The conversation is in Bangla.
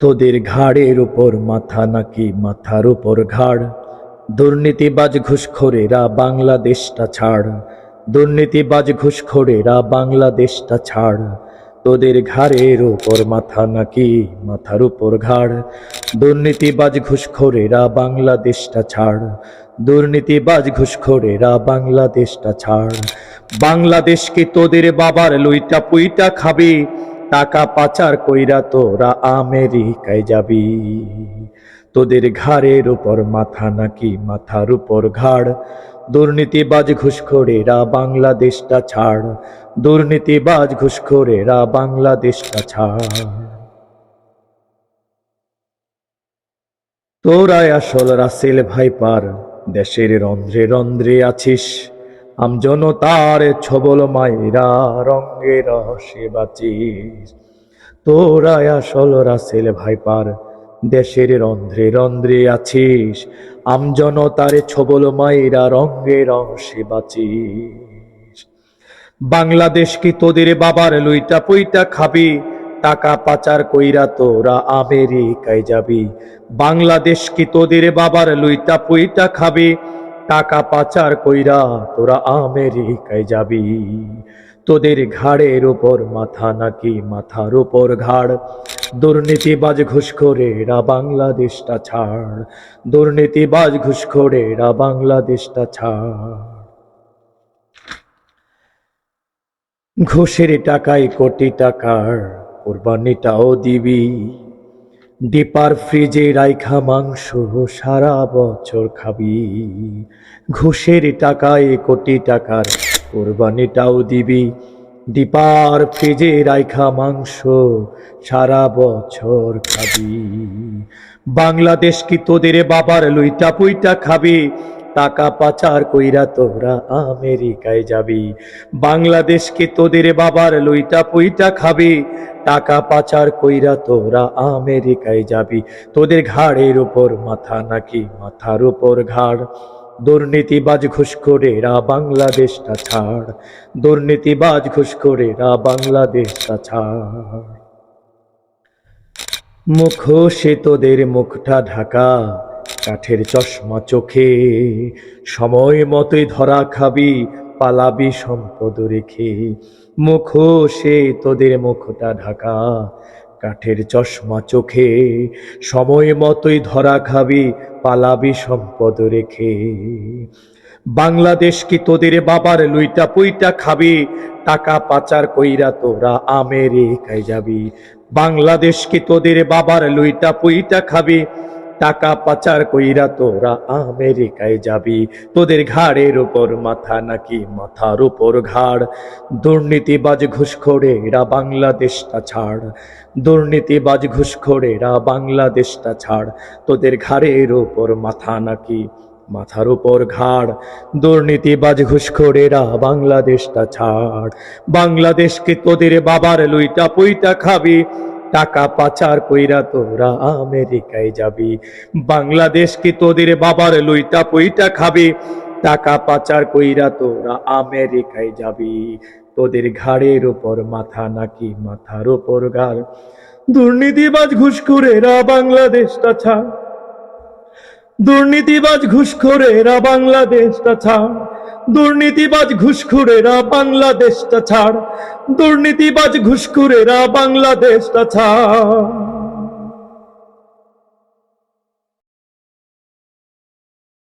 তোদের ঘাড়ের উপর মাথা নাকি মাথার উপর ঘাড়? দুর্নীতিবাজ ঘুষখোরেরা বাংলাদেশটা ছাড়। দুর্নীতিবাজ ঘুষখোরেরা বাংলাদেশটা ছাড়। তোদের ঘাড়ের উপর মাথা নাকি মাথার উপর ঘাড়? দুর্নীতিবাজ ঘুষখোরেরা বাংলাদেশটা ছাড়। দুর্নীতিবাজ ঘুষখোরেরা বাংলাদেশটা ছাড়। বাংলাদেশকে তোদের বাবার লইটা পুইটা খাবি। টাকা পাচার কইরা তোরা আমেরিকায় যাবি। তোদের ঘাড়ের উপর মাথা নাকি মাথার উপর ঘাড়। দুর্নীতিবাজ ঘুষখোরেরা বাংলাদেশটা ছাড়। দুর্নীতিবাজ ঘুষখোরেরা বাংলাদেশটা ছাড়। তোরাই আসল রাসেল ভাইপার, দেশের রন্ধ্রে রন্ধ্রে আছিস। আমজনতার ছবল মায়েরা রঙ্গে রসে বাঁচিস। তোরাই আসল রাসেল ভাইপার, দেশের রন্ধ্রে রন্ধ্রে আছিস। আম আমজনতার ছবল মায়েরা রঙ্গে রসে বাঁচিস। বাংলাদেশ কি তোদের বাবার লইটা পইটা খাবি? টাকা পাচার কইরা তোরা আমেরিকায় যাবি। বাংলাদেশ কি তোদের বাবার লইটা পইটা খাবি? টাকা পাচার কইরা তোরা আমেরিকায় যাবি। তোদের ঘাড়ের উপর মাথা নাকি মাথার উপর ঘাড়? দুর্নীতিবাজ ঘুষখোরেরা বাংলাদেশটা ছাড়। দুর্নীতিবাজ ঘুষখোরেরা বাংলাদেশটা ছাড়। ঘুষের টাকায় কোটি টাকার কোরবানিটাও দিবি। ডিপার ফ্রিজে রাইখা মাংস সারা বছর খাবি। ঘুষের টাকায় কোটি টাকার কোরবানিটাও দিবি। ডিপার ফ্রিজে রাইখা মাংস সারা বছর খাবি। বাংলাদেশ কি তোদের বাবার লুইটা পুইটা খাবি? টাকা পাচার কইরা তোরা আমেরিকায় যাবি। বাংলাদেশ কি তোদের বাবার লইটা পুইটা খাবি? টাকা পাচার কইরা তোরা আমেরিকায় যাবি। তোদের ঘাড়ের উপর মাথা নাকি মাথার উপর ঘাড়? দুর্নীতিবাজ ঘুষখোরেরা বাংলাদেশটা ছাড়। দুর্নীতিবাজ ঘুষখোরেরা বাংলাদেশটা ছাড়। মুখ মুখোশে তোদের মুখটা ঢাকা, কাঠের চশমা চোখে। সময় মতোই ধরা খাবি পালাবি সম্পদ রেখে। মুখোশে তোদের মুখটা ঢাকা। কাঠের চশমা চোখে। সময় মতোই ধরা খাবি, পালাবি সম্পদ রেখে। বাংলাদেশ কি তোদের বাবার লুইটা পুইটা খাবি? টাকা পাচার কইরা তোরা আমেরিকায় যাবি। বাংলাদেশ কি তোদের বাবার লুইটা পুইটা খাবি? টাকা পাচার কইরা তোরা আমেরিকায় যাবি। তোদের ঘাড়ের উপর মাথা নাকি মাথার উপর ঘাড়। দুর্নীতিবাজ ঘুষখোরেরা বাংলাদেশটা ছাড়। দুর্নীতিবাজ ঘুষখোরেরা বাংলাদেশটা ছাড়। তোদের ঘাড়ের উপর মাথা নাকি মাথার উপর ঘাড়। দুর্নীতিবাজ ঘুষখোরেরা বাংলাদেশটা ছাড়। বাংলাদেশকে তোদের বাবার লুইটা পুইটা খাবি। টাকা পাচার কইরা তোরা আমেরিকায় যাবি। বাংলাদেশ কি তোদের বাবার লইটা পইটা খাবি? টাকা পাচার কইরা তোরা আমেরিকায় যাবি। তোদের ঘাড়ের উপর মাথা নাকি মাথার উপর গাল দুর্নীতিবাজ ঘুষখোরেরা বাংলাদেশটা ছাড়। দুর্নীতিবাজ ঘুষখোরেরা বাংলাদেশটা ছাড়। দুর্নীতিবাজ ঘুষখুরেরা বাংলাদেশটা ছাড়। দুর্নীতিবাজ ঘুষখুরেরা বাংলাদেশটা ছাড়।